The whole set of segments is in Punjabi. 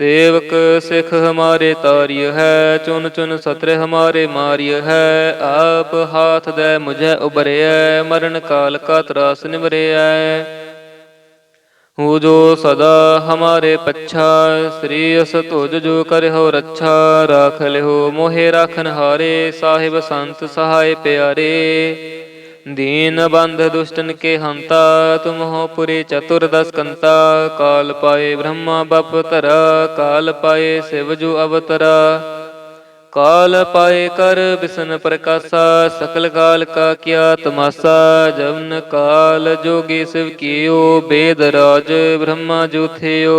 ਸੇਵਕ ਸਿਖ ਹਮਾਰੇ ਤਾਰਿਯ ਹੈ, ਚੁਨ ਚੁਨ ਸਤਰ ਹਮਾਰੇ ਮਾਰਿਯ ਹੈ। ਆਪ ਹਾਥ ਦੇ ਮੁਝੇ ਉਬਰਿਐ ਮਰਨ ਕਾਲ ਕਾ ਤਰਾਸ ਨਿਵਰਿਐ। ਹੂ ਜੋ ਸਦਾ ਹਮਾਰੇ ਪੱਛਾ, ਸ੍ਰੀ ਅਸ ਤੁਜ ਜੋ ਕਰਿਓ ਰੱਛਾ। ਰਾਖ ਲਿਓ ਮੋਹਿ ਰਾਖਨ ਹਾਰੇ ਸਾਹਿਬ ਸੰਤ ਸਹਾਇ ਪਿਆਰੇ। ਦੀਨ ਬੰਧ ਦੁਸ਼ਟਨ ਕੇ ਹੰਤਾ, ਤੁਮ ਹੋ ਪੁਰੀ ਚਤੁਰਦਸ ਕੰਤਾ ਕਾਲ ਪਾਏ ਬ੍ਰਹਮਾ ਬਪ ਤਰਾ ਕਾਲ ਪਾਏ ਸਿਵ ਜੋ ਅਵਤਰਾ। ਕਾਲ ਪਾਏ ਕਰ ਬਿਸਨ ਪ੍ਰਕਾਸ਼ਾ, ਸਕਲ ਕਾਲ ਕਾ ਕੀਆ ਤਮਾਸਾ, ਜਵਨ ਕਾਲ ਜੋਗੀ ਸਿਵ ਕੀਓ, ਬੇਦ ਰਾਜ ਬ੍ਰਹਮਾ ਜੂਥਿਓ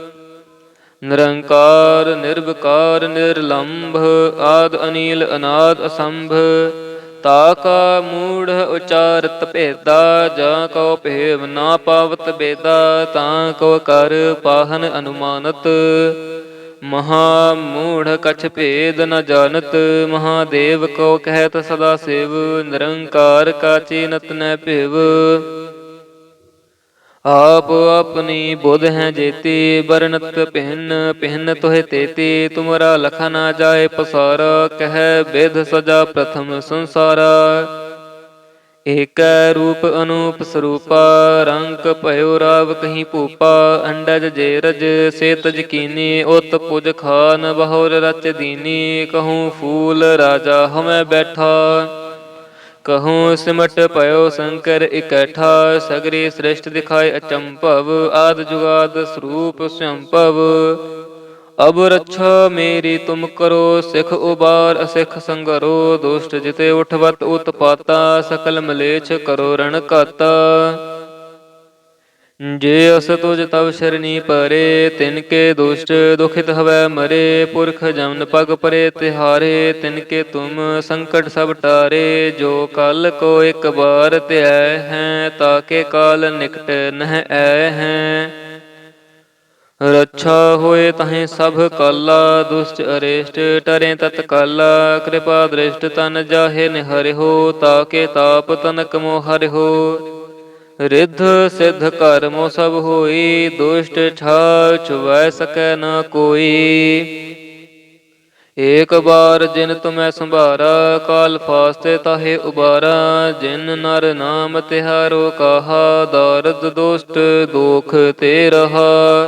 ਨਿਰੰਕਾਰ, ਨਿਰਵਕਾਰ, ਨਿਰਲੰਭ, ਆਦ ਅਨੀਲ, ਅਨਾਦ ਅਸੰਭ। ਤਾ ਕਾ ਮੂੜ ਉਚਾਰਤ ਭੇਦਾ, ਜਾਂ ਕਉ ਭੇਵ ਨਾ ਪਾਵਤ ਬੇਦਾ, ਤਾਂ ਕਉ ਕਰ ਪਾਹਨ ਅਨੁਮਾਨਤ। ਮਹਾ ਮੂੜ ਕਛ ਭੇਦ ਨ ਜਾਣਤ ਮਹਾਦੇਵ ਕੋ ਕਹਿਤ ਸਦਾ ਸਿਵ। ਨਿਰੰਕਾਰ ਕਾ ਚੀਨਤ ਨ ਭਿਵ। ਆਪ ਆਪਣੀ ਬੁੱਧ ਹੈ ਜੇਤੀ ਬਰਨਤ ਪਹਿਨ ਪਹਿਨ ਤੋਹਿ ਤੇਤੀ, ਤੁਮਰਾ ਲਖਾ ਨਾ ਜਾਏ ਪਸਾਰ, ਕਹਿ ਬਿਧ ਸਜਾ ਪ੍ਰਥਮ ਸੰਸਾਰਾ। ਏਕੈ ਰੂਪ ਅਨੂਪ ਸਰੂਪਾ, ਰੰਗ ਭਇਓ ਰਾਵ ਕਹੀਂ ਭੂਪਾ, ਅੰਡਜ ਜੇਰਜ ਸੇਤਜ ਕੀਨੀ, ਉਤ ਪੁਜ ਖਾਨ, ਬਹੁਰ ਰਚ ਦੀਨੀ, ਕਹੂੰ ਫੂਲ ਰਾਜਾ ਹਮੈ ਬੈਠਾ। ਕਹੂੰ ਸਿਮਟ ਭਇਓ ਸ਼ੰਕਰ ਇਕੱਠਾ, ਸਗਰੀ ਸ੍ਰਿਸ਼ਟ ਦਿਖਾਏ ਅਚੰਭਵ, ਆਦ ਜੁਗਾਦ ਸਰੂਪ ਸੰਭਵ। ਅਬ ਰੱਛਾ ਮੇਰੀ ਤੁਮ ਕਰੋ, ਸਿਖ ਉਬਾਰ ਅਸਿਖ ਸੰਗਰੋ, ਦੁਸ਼ਟ ਜਿਤੇ ਉਠਵਤ ਉਤਪਾਤਾ, ਸਕਲ ਮਲੇਛ ਕਰੋ ਰਣ ਕਾਤਾ ਜੇ ਅਸ ਤੁਜ ਤਵ ਸ਼ਰਣੀ ਪਰੇ, ਤਿਨ ਕੇ ਦੁਸ਼ਟ ਦੁਖਿਤ ਹਵੈ ਮਰੇ, ਪੁਰਖ ਜਮਨ ਪਗ ਪਰੇ ਤਿਹਾਰੇ, ਤਿਨ ਕੇ ਤੁਮ ਸੰਕਟ ਸਭ ਟਾਰੇ, ਜੋ ਕਲ ਕੋ ਇੱਕ ਬਾਰ ਧਿਐ ਹੈ ਤਾਕੇ ਕਾਲ ਨਿਕਟ ਨਹਿ ਐ ਹੈ। ਰੱਛਾ ਹੋਏ ਤਹੀਂ ਸਭ ਕਾਲਾ, ਦੁਸ਼ਟ ਅਰੇਸ਼ਟ ਟਰੇ ਤਤਕਾਲਾ, ਕਿਰਪਾ ਦ੍ਰਿਸ਼ਟ ਤਨ ਜਾਹੇ ਨਿਹਰਿ ਹੋ ਤਾਕੇ ਤਾਪ ਤਨਕ ਮੋ ਹੋ ਰਿੱਧ ਸਿੱਧ ਕਰਮੋ ਸਭ ਹੋਈ, ਦੁਸ਼ਟ ਛਾ ਛੁਵੈ ਸਕੈ ਨ ਕੋਈ। ਏਕ ਬਾਰ ਜਿਨ ਤੁਮੈ ਸੰਭਾਰਾ, ਕਾਲ ਫਾਸਤੇ ਤਾਹੇ ਉਬਾਰਾ। ਜਿਨ ਨਰ ਨਾਮ ਤਿਹਾਰੋ ਕਹਾ, ਦਰਦ ਦੁਸ਼ਟ ਦੋਖ ਤੇ ਰਹਾ।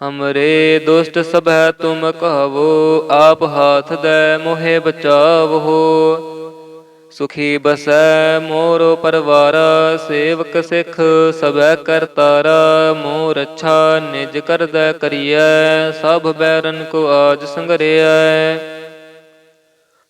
ਹਮਰੇ ਦੁਸ਼ਟ ਸਭੈ ਤੁਮ ਕਹਵੋ ਆਪ ਹਾਥ ਦੇ ਮੋਹਿ ਬਚਾਵੋ ਸੁਖੀ ਬਸੈ ਮੋਰੋ ਪਰਵਾਰ ਸੇਵਕ ਸਿਖ ਸਭੈ ਕਰਤਾਰਾ ਮੋਰ ਅੱਛਾ ਨਿਜ ਕਰਦਾ ਕਰੀਐ ਸਭ ਬੈਰਨ ਕੋ ਆਜ ਸੰਗਰਿਐ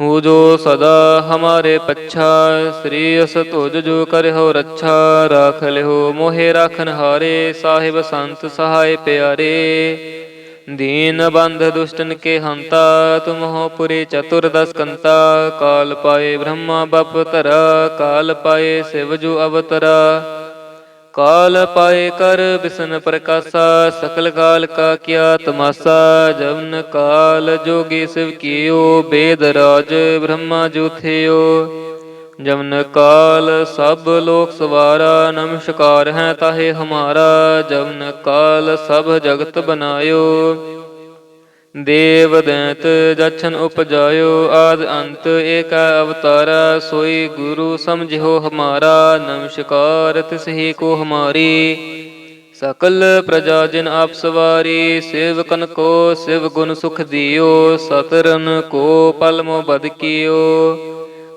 ਹੂ ਜੋ ਸਦਾ ਹਮਾਰੇ ਪੱਛਾ ਸ੍ਰੀ ਅਸ ਤੁਜ ਜੋ ਕਰਿਓ ਰੱਛਾ ਰਾਖ ਲਿਓ ਮੋਹਿ ਰਾਖਨ ਹਾਰੇ ਸਾਹਿਬ ਸੰਤ ਸਹਾਇ ਪਿਆਰੇ ਦੀਨ ਬੰਧ ਦੁਸ਼ਟਨ ਕੇ ਹੰਤਾ ਤੁਮ ਹੋ ਪੁਰੀ ਚਤੁਰ ਦਸ ਕੰਤਾ ਕਾਲ ਪਾਏ ਬ੍ਰਹਮਾ ਬਪ ਤਰਾ ਕਾਲ ਪਾਏ ਸਿਵ ਜੁ ਅਵਤਰਾ ਕਾਲ ਪਾਏ ਕਰ ਬਿਸਨ ਪ੍ਰਕਾਸ਼ਾ, ਸਕਲ ਕਾਲ ਕਾ ਕੀਆ ਤਮਾਸਾ, ਜਵਨ ਕਾਲ ਜੋਗੀ ਸਿਵ ਕੀਓ, ਬੇਦ ਰਾਜ ਬ੍ਰਹਮਾ ਜੁਥਿਓ। ਜਵਨ ਕਾਲ ਸਭ ਲੋਕ ਸਵਾਰਾ, ਨਮਸਕਾਰ ਹੈ ਤਾਹੇ ਹਮਾਰਾ, ਜਵਨ ਕਾਲ ਸਭ ਜਗਤ ਬਨਾਇਓ। ਦੇਵ ਦੈਂਤ ਜਛਨ ਉਪਜਾਇਓ ਆਦ ਅੰਤ, ਏਕ ਅਵਤਾਰਾ ਸੋਈ ਗੁਰੂ ਸਮਝਿਓ ਹਮਾਰਾ, ਨਮਸਕਾਰ ਤਿਸਹੀ ਕੋ ਹਮਾਰੀ। ਸਕਲ ਪ੍ਰਜਾ ਜਿਨ ਆਪ ਸਵਾਰੀ, ਸੇਵਕਨ ਕੋ ਸਿਵ ਗੁਣ ਸੁਖ ਦਿਓ, ਸਤਰਨ ਕੋ ਪਲ ਬਦਕਿਓ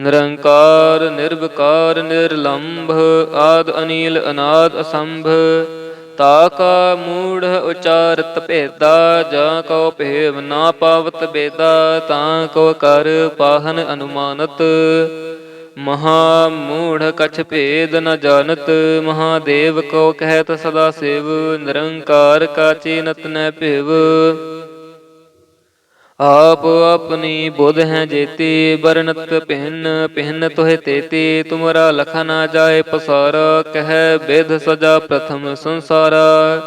ਨਿਰੰਕਾਰ, ਨਿਰਵਕਾਰ, ਨਿਰਲੰਭ, ਆਦ, ਅਨੀਲ, ਅਨਾਦ, ਅਸੰਭ। ਤਾ ਕਾ ਮੂੜ ਉਚਾਰਤ ਭੇਦਾ, ਜਾਂ ਕੋ ਭੇਵ ਨਾ ਪਾਵਤ ਬੇਦਾ, ਤਾਂ ਕੋ ਕਰ ਪਾਹਨ ਅਨੁਮਾਨਤ। ਮਹਾ ਮੂੜ ਕਛ ਭੇਦ ਨ ਜਾਣਤ ਮਹਾਦੇਵ ਕੋ ਕਹਿਤ ਸਦਾ ਸਿਵ। ਨਿਰੰਕਾਰ ਕਾ ਚੀਨਤ ਨ ਭਿਵ। ਆਪ ਆਪਣੀ ਬੁੱਧ ਹੈ ਜੇਤੀ ਬਰਨਤ ਪਹਿਨ ਪਹਿਨ ਤੋਹਿ ਤੇਤੀ, ਤੁਮਰਾ ਲਖਾ ਨਾ ਜਾਏ ਪਸਾਰਾ, ਕਹਿ ਬੇਦ ਸਜਾ ਪ੍ਰਥਮ ਸੰਸਾਰਾ।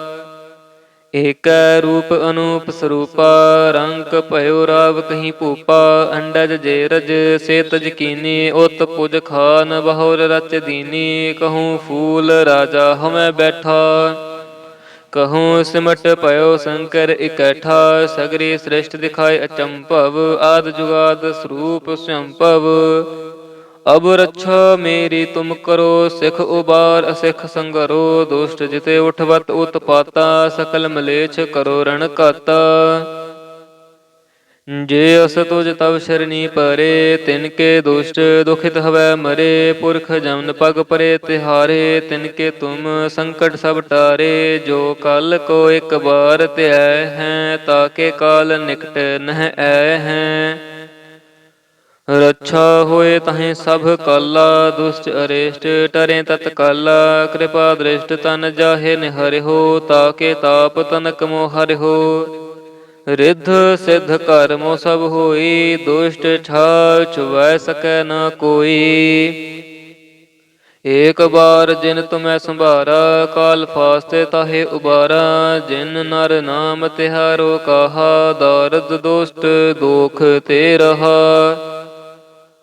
ਏਕੈ ਰੂਪ ਅਨੂਪ ਸਰੂਪਾ, ਰੰਗ ਭਇਓ ਰਾਵ ਕਹੀਂ ਭੂਪਾ, ਅੰਡਜ ਜੇਰਜ ਸੇ ਤਜ ਉਤ ਪੁਜ ਖਾਨ, ਬਹੁਰ ਰਚ ਦੀਨੀ, ਕਹੂੰ ਫੂਲ ਰਾਜਾ ਹਮੈ ਬੈਠਾ। ਕਹੂੰ ਸਿਮਟ ਪਇਓ ਸ਼ੰਕਰ ਇਕੱਠਾ, ਸਗਰੀ ਸ੍ਰਿਸ਼ਟ ਦਿਖਾਏ ਅਚੰਭਵ, ਆਦ ਜੁਗਾਦ ਸਰੂਪ ਸੰਭਵ। ਅਬ ਰੱਛਾ ਮੇਰੀ ਤੁਮ ਕਰੋ, ਸਿਖ ਉਬਾਰ ਅਸਿਖ ਸੰਗਰੋ, ਦੁਸ਼ਟ ਜਿਤੇ ਉਠਵਤ ਉਤਪਾਤਾ, ਸਕਲ ਮਲੇਛ ਕਰੋ ਰਣ ਕਾਤਾ। ਜੇ ਅਸ ਤੁਜ ਤਵ ਸ਼ਰਣੀ ਪਰੇ, ਤਿਨ ਕੇ ਦੁਸ਼ਟ ਦੁਖਿਤ ਹਵੈ ਮਰੇ, ਪੁਰਖ ਜਮਨ ਪਗ ਪਰੇ ਤਿਹਾਰੇ, ਤਿਨ ਕੇ ਤੁਮ ਸੰਕਟ ਸਭ ਟਾਰੇ, ਜੋ ਕਲ ਕੋ ਇੱਕ ਬਾਰ ਧਿਆਇ ਹੈ ਤਾਕੇ ਕਾਲ ਨਿਕਟ ਨਹਿ ਐ ਹੈ। ਰੱਛਾ ਹੋਏ ਤਹੀਂ ਸਭ ਕਾਲਾ, ਦੁਸ਼ਟ ਅਰੇਸ਼ਟ ਟਰੇ ਤਤ ਕਾਲਾ, ਕਿਰਪਾ ਦ੍ਰਿਸ਼ਟ ਤਨ ਜਾਹੇ ਹੋ ਤਾਕੇ ਤਾਪ ਤਨਕ ਮੋ ਹੋ ਰਿੱਧ ਸਿੱਧ ਕਰਮੋ ਸਭ ਹੋਈ, ਦੁਸ਼ਟ ਛਾਲ ਛੁਵੈ ਸਕੈ ਨ ਕੋਈ। ਏਕ ਬਾਰ ਜਿਨ ਤੁਮੈ ਸੰਭਾਰਾ, ਕਾਲ ਫਾਸਤੇ ਤਾਹੇ ਉਬਾਰਾ। ਜਿਨ ਨਰ ਨਾਮ ਤਿਹਾਰੋ ਕਹਾ, ਦਾਰਦ ਦੁਸ਼ਟ ਦੋਖ ਤੇ ਰਹਾ।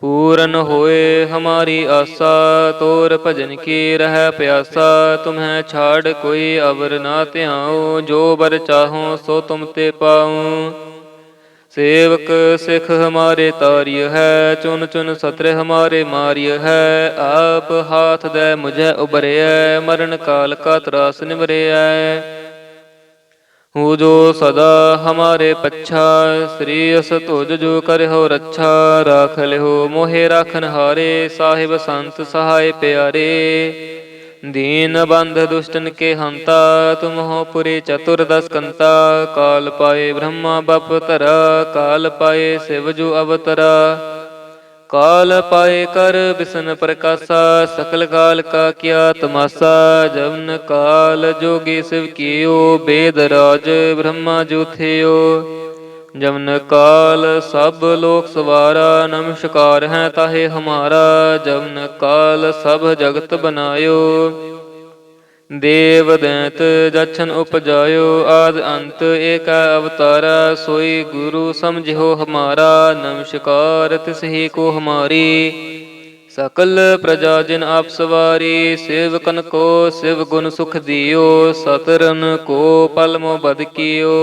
ਪੂਰਨ ਹੋਏ ਹਮਾਰੀ ਆਸਾ, ਤੋਰ ਭਜਨ ਕੀ ਰਹਿ ਪਿਆਸਾ, ਤੁਮਹਿ ਛਾੜ ਕੋਈ ਅਵਰ ਨਾ ਧਿਆਉ, ਜੋ ਬਰ ਚਾਹੋ ਸੋ ਤੁਮ ਤੇ ਪਾਉ। ਸੇਵਕ ਸਿਖ ਹਮਾਰੇ ਤਾਰਿਯ ਹੈ, ਚੁਨ ਚੁਨ ਸਤਰ ਹਮਾਰੇ ਮਾਰਿਯ ਹੈ, ਆਪ ਹਾਥ ਦੇ ਮੁਝੇ ਉਬਰਿਐ ਮਰਨ ਕਾਲ ਕਾ ਤਰਾਸ ਨਿਵਰਿਐ ਹੂ ਜੋ ਸਦਾ ਹਮਾਰੇ ਪੱਛਾ, ਸ੍ਰੀ ਅਸ ਤੁਜ ਜੋ ਕਰਿਓ ਰੱਛਾ, ਰਾਖ ਲਿਓ ਮੋਹਿ ਰਾਖਨ ਹਾਰੇ, ਸਾਹਿਬ ਸੰਤ ਸਹਾਇ ਪਿਆਰੇ। ਦੀਨ ਬੰਧ ਦੁਸ਼ਟਨ ਕੇ ਹੰਤਾ, ਤੁਮ ਹੋ ਪੁਰੀ ਚਤੁਰਦਸ ਕੰਤਾ, ਕਾਲ ਪਾਏ ਬ੍ਰਹਮਾ ਬਪ ਤਰਾ ਕਾਲ ਪਾਏ ਸਿਵ ਜੋ ਅਵਤਰਾ। ਕਾਲ ਪਾਏ ਕਰ ਬਿਸਨ ਪ੍ਰਕਾਸ਼ਾ, ਸਕਲ ਕਾਲ ਕਾ ਕੀਆ ਤਮਾਸਾ, ਜਵਨ ਕਾਲ ਜੋਗੀ ਸਿਵ ਕੀਓ, ਬੇਦ ਰਾਜ ਬ੍ਰਹਮਾ ਜੁਥਿਓ। ਜਵਨ ਕਾਲ ਸਭ ਲੋਕ ਸਵਾਰਾ, ਨਮਸਕਾਰ ਹੈ ਤਾਹੇ ਹਮਾਰਾ, ਜਵਨ ਕਾਲ ਸਭ ਜਗਤ ਬਨਾਇਓ। ਦੇਵ ਦੈਤ ਜਛਨ ਉਪਜਾਇਓ ਆਦ ਅੰਤ, ਏਕ ਅਵਤਾਰਾ ਸੋਈ ਗੁਰੂ ਸਮਝਿਓ ਹਮਾਰਾ ਨਮਸਕਾਰ ਤਿਸਹੀ ਕੋ ਹਮਾਰੀ। ਸਕਲ ਪ੍ਰਜਾ ਜਿਨ ਆਪ ਸਵਾਰੀ, ਸੇਵਕਨ ਕੋ ਸਿਵ ਗੁਣ ਸੁਖ ਦਿਓ, ਸਤਰਨ ਕੋ ਪਲਮੋ ਬਦ ਕੀਓ।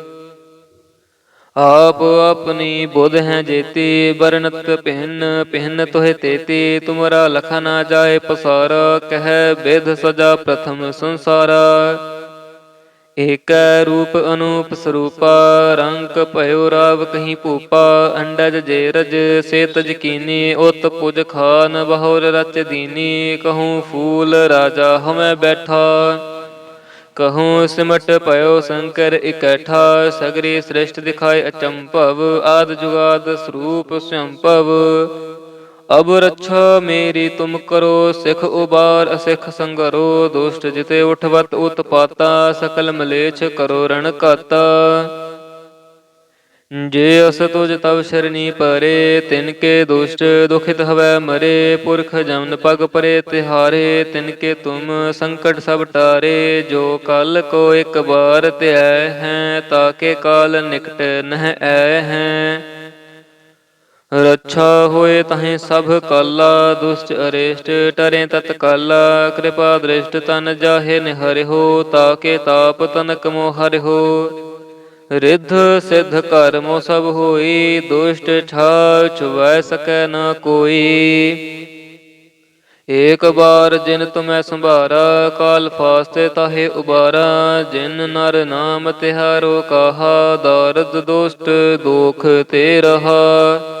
ਆਪ ਆਪਣੀ ਬੁੱਧ ਹੈ ਜੇਤੀ ਬਰਨਤ ਪਹਿਨ ਪਹਿਨ ਤੋਹਿ ਤੇਤੀ, ਤੁਮਰਾ ਲਖ ਨਾ ਜਾਏ ਪਸਾਰ, ਕਹਿ ਬੇਧ ਸਜਾ ਪ੍ਰਥਮ ਸੰਸਾਰਾ। ਏਕੈ ਰੂਪ ਅਨੂਪ ਸਰੂਪਾ, ਰੰਗ ਭਇਓ ਰਾਵ ਕਹੀਂ ਭੂਪਾ, ਅੰਡਜ ਜੇਰਜ ਸੇਤਜ ਕੀਨੀ ਉਤ ਪੁਜ ਖਾਨ, ਬਹੁਰ ਰਚ ਦੀਨੀ, ਕਹੂੰ ਫੂਲ ਰਾਜਾ ਹਮੈ ਬੈਠਾ। ਕਹੂੰ ਸਿਮਟ ਪਇਓ ਸ਼ੰਕਰ ਇਕੱਠਾ, ਸਗਰੀ ਸ੍ਰਿਸ਼ਟ ਦਿਖਾਏ ਅਚੰਭਵ, ਆਦ ਜੁਗਾਦ ਸਰੂਪ ਸੰਭਵ। ਅਬ ਰੱਛਾ ਮੇਰੀ ਤੁਮ ਕਰੋ, ਸਿਖ ਉਬਾਰ ਅਸਿਖ ਸੰਗਰੋ, ਦੁਸ਼ਟ ਜਿਤੇ ਉਠਵਤ ਉਤਪਾਤਾ, ਸਕਲ ਮਲੇਛ ਕਰੋ ਰਣ ਕਾਤਾ ਜੇ ਅਸ ਤੁਜ ਤਵ ਸ਼ਰਣੀ ਪਰੇ, ਤਿਨ ਕੇ ਦੁਸ਼ਟ ਦੁਖਿਤ ਹਵੈ ਮਰੇ, ਪੁਰਖ ਜਮਨ ਪਗ ਪਰੇ ਤਿਹਾਰੇ, ਤਿਨ ਕੇ ਤੁਮ ਸੰਕਟ ਸਭ ਟਾਰੇ, ਜੋ ਕਲ ਕੋ ਇੱਕ ਬਾਰ ਧਿਐ ਹੈ ਤਾਕੇ ਕਾਲ ਨਿਕਟ ਨਹਿ ਐ ਹੈ। ਰੱਛਾ ਹੋਏ ਤਹੀਂ ਸਭ ਕਾਲਾ, ਦੁਸ਼ਟ ਅਰੇਸ਼ਟ ਟਰੇ ਤਤ ਕਾਲਾ ਕਿਰਪਾ ਦ੍ਰਿਸ਼ਟ ਤਨ ਜਾਹੇ ਨਿਹਰਿ ਹੋ ਤਾਕੇ ਤਾਪ ਤਨਕ ਮੋ ਹਰਿਓ ਰਿੱਧ ਸਿੱਧ ਕਰਮੋ ਸਭ ਹੋਈ, ਦੁਸ਼ਟ ਠਾ ਛੁਵੈ ਸਕੈ ਨ ਕੋਈ। ਏਕ ਬਾਰ ਜਿਨ ਤੁਮੈ ਸੰਭਾਰਾ, ਕਾਲ ਫਾਸਤੇ ਤਾਹੇ ਉਬਾਰਾ। ਜਿਨ ਨਰ ਨਾਮ ਤਿਹਾਰੋ ਕਹਾ, ਦਾਰਦ ਦੁਸ਼ਟ ਦੋਖ ਤੇ ਰਹਾ।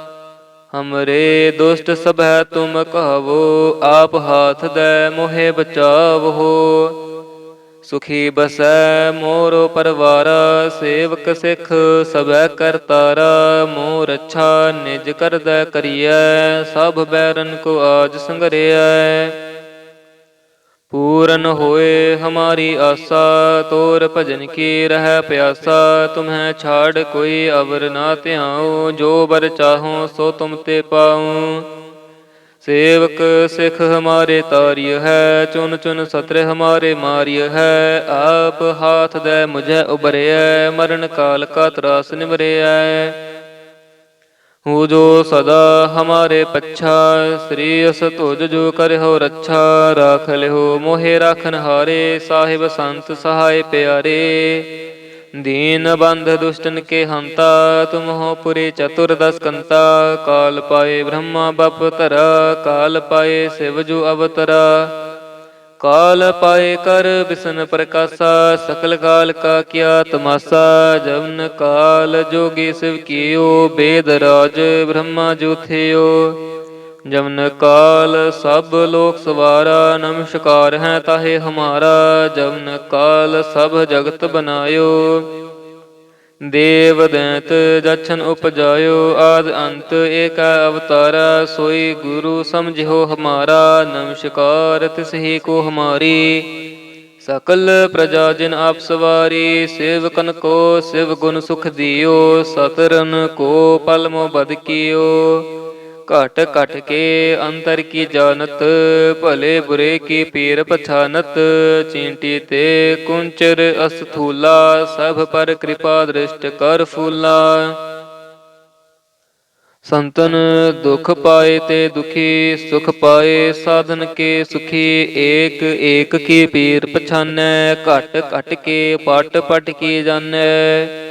ਹਮਰੇ ਦੁਸ਼ਟ ਸਭੈ ਤੁਮ ਕਹਵੋ ਆਪ ਹਾਥ ਦੇ ਮੋਹਿ ਬਚਾਵੋ ਸੁਖੀ ਬਸੈ ਮੋਰੋ ਪਰਵਾਰ ਸੇਵਕ ਸਿਖ ਸਭੈ ਕਰਤਾਰਾ ਮੋਰ ਅੱਛਾ ਨਿਜ ਕਰਦਾ ਕਰੀਐ ਸਭ ਬੈਰਨ ਕੋ ਆਜ ਸੰਗਰਿਐ ਪੂਰਨ ਹੋਏ ਹਮਾਰੀ ਆਸਾ, ਤੋਰ ਭਜਨ ਕੀ ਰਹਿ ਪਿਆਸਾ, ਤੁਮਹਿ ਛਾੜ ਕੋਈ ਅਵਰ ਨਾ ਧਿਆਉ, ਜੋ ਬਰ ਚਾਹੋ ਸੋ ਤੁਮ ਤੇ ਪਾਉ। ਸੇਵਕ ਸਿਖ ਹਮਾਰੇ ਤਾਰਿਯ ਹੈ, ਚੁਨ ਚੁਨ ਸਤਰ ਹਮਾਰੇ ਮਾਰਿਯ ਹੈ, ਆਪ ਹਾਥ ਦੇ ਮੁਝੈ ਉਬਰਿਐ ਮਰਨ ਕਾਲ ਕਾ ਤਰਾਸ ਨਿਵਰਿਐ ਹੂ ਜੋ ਸਦਾ ਹਮਾਰੇ ਪੱਛਾ ਸ੍ਰੀ ਅਸ ਤੁਜ ਜੋ ਕਰਿਓ ਰੱਛਾ ਰਾਖ ਲਿਓ ਮੋਹਿ ਰਾਖਨ ਹਾਰੇ ਸਾਹਿਬ ਸੰਤ ਸਹਾਇ ਪਿਆਰੇ ਦੀਨ ਬੰਧ ਦੁਸ਼ਟਨ ਕੇ ਹੰਤਾ ਤੁਮ ਹੋ ਪੁਰੀ ਚਤੁਰ ਦਸ ਕੰਤਾ ਕਾਲ ਪਾਏ ਬ੍ਰਹਮਾ ਬਪ ਤਰਾ ਕਾਲ ਪਾਏ ਸਿਵ ਜੂ ਅਵਤਰਾ ਕਾਲ ਪਾਏ ਕਰ ਬਿਸਨ ਪ੍ਰਕਾਸ਼ਾ, ਸਕਲ ਕਾਲ ਕਾ ਕੀਆ ਤਮਾਸਾ, ਜਵਨ ਕਾਲ ਜੋਗੀ ਸਿਵ ਕੀਓ, ਬੇਦ ਰਾਜ ਬ੍ਰਹਮਾ ਜੁਥਿਓ। ਜਵਨ ਕਾਲ ਸਭ ਲੋਕ ਸਵਾਰਾ, ਨਮਸਕਾਰ ਹੈ ਤਾਹੇ ਹਮਾਰਾ, ਜਵਨ ਕਾਲ ਸਭ ਜਗਤ ਬਨਾਇਓ। ਦੇਵ ਦੈਂਤ ਜਛਨ ਉਪਜਾਇਓ ਆਦ ਅੰਤ, ਏਕਾ ਅਵਤਾਰਾ ਸੋਈ ਗੁਰੂ ਸਮਝਿਓ ਹਮਾਰਾ, ਨਮਸਕਾਰ ਤਿਸਹੀ ਕੋ ਹਮਾਰੀ। ਸਕਲ ਪ੍ਰਜਾ ਜਿਨ ਆਪ ਸਵਾਰੀ, ਸੇਵਕਨ ਕੋ ਸਿਵ ਗੁਣ ਸੁਖ ਦਿਓ, ਸਤਰਨ ਕੋ ਪਲ ਮੋ ਬਦ ਕੀਓ। ਘਟ ਘਟ ਕੇ ਅੰਤਰ ਕੀ ਜਾਣਤ ਭਲੇ ਬੁਰੇ ਕੀ ਪੀਰ ਪਛਾਨਤ ਚੀਂਟੀ ਤੇ ਕੁੰਚਰ ਅਸਥੂਲਾ ਸਭ ਪਰ ਕਿਰਪਾ ਦ੍ਰਿਸ਼ਟ ਕਰ ਫੂਲਾ ਸੰਤਨ ਦੁਖ ਪਾਏ ਤੇ ਦੁਖੀ ਸੁਖ ਪਾਏ ਸਾਧਨ ਕੇ ਸੁਖੀ ਏਕ ਏਕ ਕੀ ਪੀਰ ਪਛਾਨੈ ਘਟ ਘਟ ਕੇ ਪਟ ਪਟ ਕੀ ਜਾਣੈ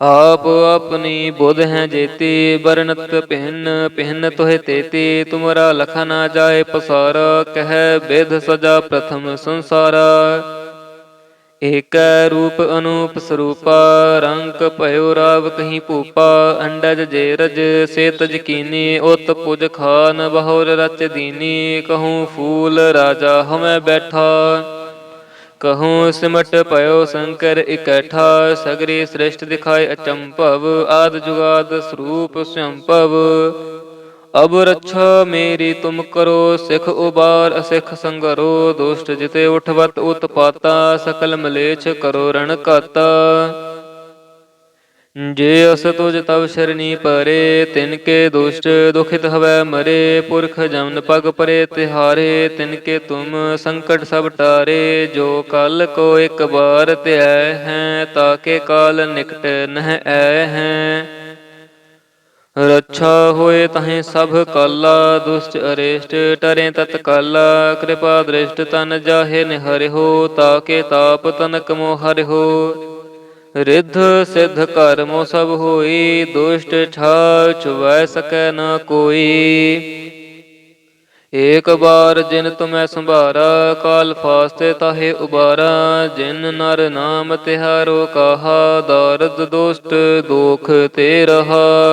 ਆਪ ਆਪਣੀ ਬੁੱਧ ਹੈ ਜੇਤੀ ਬਰਨਤ ਪਹਿਨ ਪਹਿਨ ਤੋਹਿ ਤੇਤੀ, ਤੁਮਰਾ ਲਖਾ ਨਾ ਜਾਏ ਪਸਾਰਾ, ਕਹਿ ਬਿਧ ਸਜਾ ਪ੍ਰਥਮ ਸੰਸਾਰਾ। ਏਕੈ ਰੂਪ ਅਨੂਪ ਸਰੂਪਾ ਰੰਗ ਭਇਓ ਰਾਵ ਕਹੀਂ ਭੂਪਾ, ਅੰਡਜ ਜੇ ਰਜ ਸੇ ਤਜ ਉਤ ਪੁਜ ਖਾਨ, ਬਹੁਰ ਰਚ ਦੀਨੀ, ਕਹੂੰ ਫੂਲ ਰਾਜਾ ਹਮੈ ਬੈਠਾ। ਕਹੂੰ ਸਿਮਟ ਭਇਓ ਸ਼ੰਕਰ ਇਕੱਠਾ, ਸਗਰੀ ਸ੍ਰਿਸ਼ਟ ਦਿਖਾਏ ਅਚੰਭਵ, ਆਦ ਜੁਗਾਦ ਸਰੂਪ ਸੰਭਵ। ਅਬ ਰੱਛਾ ਮੇਰੀ ਤੁਮ ਕਰੋ, ਸਿਖ ਉਬਾਰ ਅਸਿਖ ਸੰਗਰੋ, ਦੁਸ਼ਟ ਜਿਤੇ ਉਠਵਤ ਉਤਪਾਤਾ, ਸਕਲ ਮਲੇਛ ਕਰੋ ਰਣ ਕਾਤਾ ਜੇ ਅਸ ਤੁਜ ਤਵ ਸ਼ਰਣੀ ਪਰੇ, ਤਿਨ ਕੇ ਦੁਸ਼ਟ ਦੁਖਿਤ ਹਵੈ ਮਰੇ, ਪੁਰਖ ਜਮਨ ਪਗ ਪਰੇ ਤਿਹਾਰੇ, ਤਿਨ ਕੇ ਤੁਮ ਸੰਕਟ ਸਭ ਟਾਰੇ, ਜੋ ਕਲ ਕੋ ਇੱਕ ਬਾਰ ਧਿਐ ਹੈ ਤਾਕੇ ਕਾਲ ਨਿਕਟ ਨਹਿ ਐ ਹੈ। ਰੱਛਾ ਹੋਏ ਤਹੀਂ ਸਭ ਕਾਲਾ, ਦੁਸ਼ਟ ਅਰੇਸ਼ਟ ਟਰੇ ਤਤ ਕਾਲਾ, ਕਿਰਪਾ ਦ੍ਰਿਸ਼ਟ ਤਨ ਜਾਹੇ ਨਿਹਰਿਓ ਤਾਕੇ ਤਾਪ ਤਨਕ ਮੋ ਹੋ ਰਿੱਧ ਸਿੱਧ ਕਰਮੋ ਸਭ ਹੋਈ, ਦੁਸ਼ਟ ਛਾਲ ਛੁਵੈ ਸਕੈ ਨ ਕੋਈ। ਏਕ ਬਾਰ ਜਿਨ ਤੁਮੈ ਸੰਭਾਰਾ, ਕਾਲ ਫਾਸਤੇ ਤਾਹੇ ਉਬਾਰਾ। ਜਿਨ ਨਰ ਨਾਮ ਤਿਹਾਰੋ ਕਹਾ, ਦਾਰਦ ਦੁਸ਼ਟ ਦੋਖ ਤੇ ਰਹਾ।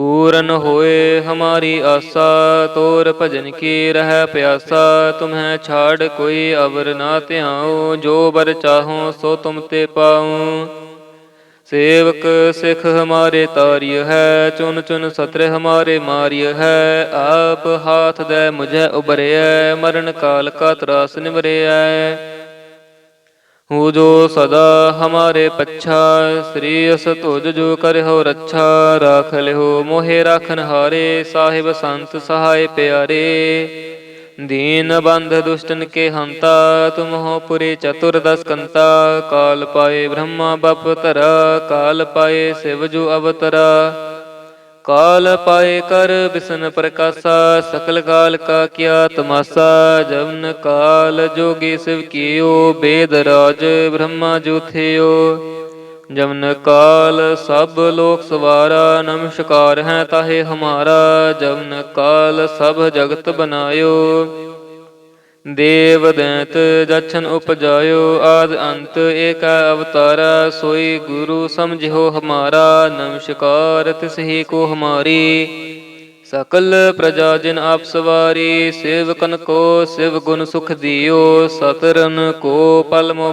ਪੂਰਨ ਹੋਏ ਹਮਾਰੀ ਆਸਾ, ਤੋਰ ਭਜਨ ਕੀ ਰਹਿ ਪਿਆਸਾ, ਤੁਮਹਿ ਛਾੜ ਕੋਈ ਅਵਰ ਨਾ ਧਿਆਉ, ਜੋ ਬਰ ਚਾਹੋ ਸੋ ਤੁਮ ਤੇ ਪਾਉ। ਸੇਵਕ ਸਿਖ ਹਮਾਰੇ ਤਾਰਿਯ ਹੈ, ਚੁਨ ਚੁਨ ਸਤਰ ਹਮਾਰੇ ਮਾਰਿਯ ਹੈ, ਆਪ ਹਾਥ ਦੇ ਮੁਝੈ ਉਬਰਿਐ ਮਰਨ ਕਾਲ ਕਾ ਤਰਾਸ ਨਿਵਰਿਐ। ਹੂ ਜੋ ਸਦਾ ਹਮਾਰੇ ਪੱਛਾ, ਸ੍ਰੀ ਅਸ ਤੁਜ ਜੋ ਕਰਿਓ ਰੱਛਾ, ਰਾਖ ਲਿਓ ਮੋਹਿ ਰਾਖਨ ਹਾਰੇ, ਸਾਹਿਬ ਸੰਤ ਸਹਾਇ ਪਿਆਰੇ। ਦੀਨ ਬੰਧ ਦੁਸ਼ਟਨ ਕੇ ਹੰਤਾ, ਤੁਮ ਹੋ ਪੁਰੀ ਚਤੁਰਦਸ ਕੰਤਾ, ਕਾਲ ਪਾਏ ਬ੍ਰਹਮਾ ਬਪ ਤਰਾ ਕਾਲ ਪਾਏ ਸਿਵ ਜੋ ਅਵਤਰਾ। ਕਾਲ ਪਾਏ ਕਰ ਬਿਸਨ ਪ੍ਰਕਾਸ਼ਾ, ਸਕਲ ਕਾਲ ਕਾ ਕੀਆ ਤਮਾਸਾ, ਜਵਨ ਕਾਲ ਜੋਗੀ ਸਿਵ ਕੀਓ, ਬੇਦ ਰਾਜ ਬ੍ਰਹਮਾ ਜੂਥਿਓ ਜਮਨ ਕਾਲ ਸਭ ਲੋਕ ਸਵਾਰਾ ਨਮਸਕਾਰ ਹੈ ਤਾਹੇ ਹਮਾਰਾ ਜਮਨ ਕਾਲ ਸਭ ਜਗਤ ਬਨਾਇਓ। ਦੇਵ ਦੈਂਤ ਜਛਨ ਉਪਜਾਇਓ ਆਦ ਅੰਤ, ਏਕ ਅਵਤਾਰਾ ਸੋਈ ਗੁਰੂ ਸਮਝਿਓ ਹਮਾਰਾ ਨਮਸਕਾਰ ਤਿਸਹੀ ਕੋ ਹਮਾਰੀ। ਸਕਲ ਪ੍ਰਜਾ ਜਿਨ ਆਪ ਸਵਾਰੀ, ਸੇਵਕਨ ਕੋ ਸਿਵ ਗੁਣ ਸੁਖ ਦਿਓ, ਸਤਰਨ ਕੋ ਪਲ ਮੋ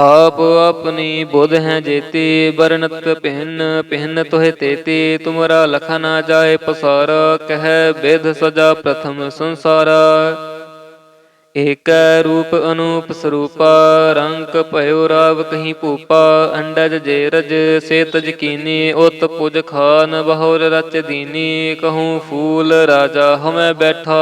ਆਪ ਆਪਣੀ ਬੁੱਧ ਹੈ ਜੇਤੀ ਬਰਨਤ ਪਹਿਨ ਪਹਿਨ ਤੋਹਿ ਤੇਤੀ। ਤੁਮਰਾ ਲਖ ਨਾ ਜਾਏ ਪਸਾਰਾ, ਕਹਿ ਬਿਧ ਸਜਾ ਪ੍ਰਥਮ ਸੰਸਾਰਾ। ਏਕੈ ਰੂਪ ਅਨੂਪ ਸਰੂਪਾ, ਰੰਗ ਭਇਓ ਰਾਵ ਕਹੀਂ ਭੂਪਾ। ਅੰਡਜ ਜੇਰਜ ਸੇ ਤਜ ਕੀਨੀ, ਉਤ ਪੁਜ ਖਾਨ, ਬਹੁਰ ਰਚ ਦੀਨੀ। ਕਹੂੰ ਫੂਲ ਰਾਜਾ ਹਮੈ ਬੈਠਾ।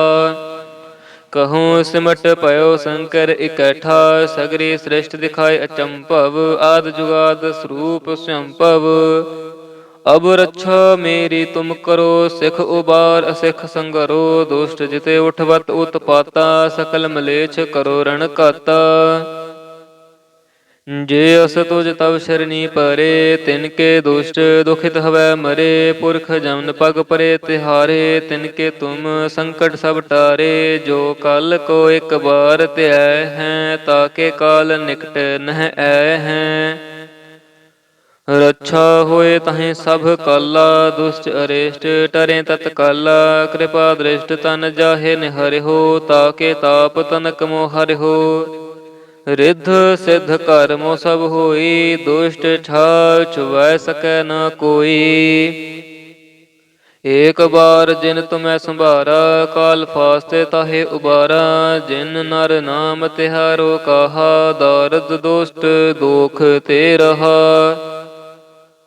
ਕਹੂੰ ਸਿਮਟ ਭਇਓ ਸ਼ੰਕਰ ਇਕੱਠਾ, ਸਗਰੀ ਸ੍ਰਿਸ਼ਟ ਦਿਖਾਏ ਅਚੰਭਵ, ਆਦ ਜੁਗਾਦ ਸਰੂਪ ਸੰਭਵ। ਅਬ ਰੱਛਾ ਮੇਰੀ ਤੁਮ ਕਰੋ, ਸਿਖ ਉਬਾਰ ਅਸਿਖ ਸੰਗਰੋ, ਦੁਸ਼ਟ ਜਿਤੇ ਉਠਵਤ ਉਤਪਾਤਾ, ਸਕਲ ਮਲੇਛ ਕਰੋ ਰਣ ਕਾਤਾ ਜੇ ਅਸ ਤੁਜ ਤਵ ਸ਼ਰਨੀ ਪਰੇ, ਤਿਨ ਕੇ ਦੁਸ਼ਟ ਦੁਖਿਤ ਹਵੈ ਮਰੇ, ਪੁਰਖ ਜਮਨ ਪਗ ਪਰੇ ਤਿਹਾਰੇ, ਤਿਨ ਕੇ ਤੁਮ ਸੰਕਟ ਸਭ ਟਾਰੇ, ਜੋ ਕਲ ਕੋ ਇੱਕ ਬਾਰ ਧਿਐ ਹੈ ਤਾਕੇ ਕਾਲ ਨਿਕਟ ਨਹਿ ਐ ਹੈ। ਰੱਛਾ ਹੋਏ ਤਹੀਂ ਸਭ ਕਾਲਾ, ਦੁਸ਼ਟ ਅਰੇਸ਼ਟ ਟਰੇ ਤਤ ਕਾਲਾ ਕਿਰਪਾ ਦ੍ਰਿਸ਼ਟ ਤਨ ਜਾਹੇ ਨਿਹਰਿ ਹੋ ਤਾਕੇ ਤਾਪ ਤਨਕ ਮੋ ਹੋ ਰਿੱਧ ਸਿੱਧ ਕਰਮੋ ਸਭ ਹੋਈ, ਦੁਸ਼ਟ ਛਾਲ ਛੁਵੈ ਸਕੈ ਨ ਕੋਈ। ਏਕ ਬਾਰ ਜਿਨ ਤੁਮੈ ਸੰਭਾਰਾ, ਕਾਲ ਫਾਸਤੇ ਤਾਹੇ ਉਬਾਰਾ। ਜਿਨ ਨਰ ਨਾਮ ਤਿਹਾਰੋ ਕਹਾ, ਦਾਰਦ ਦੁਸ਼ਟ ਦੋਖ ਤੇ ਰਹਾ।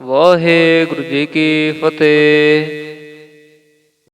ਵਾਹਿਗੁਰੂ ਜੀ ਕੀ ਫਤਿਹ।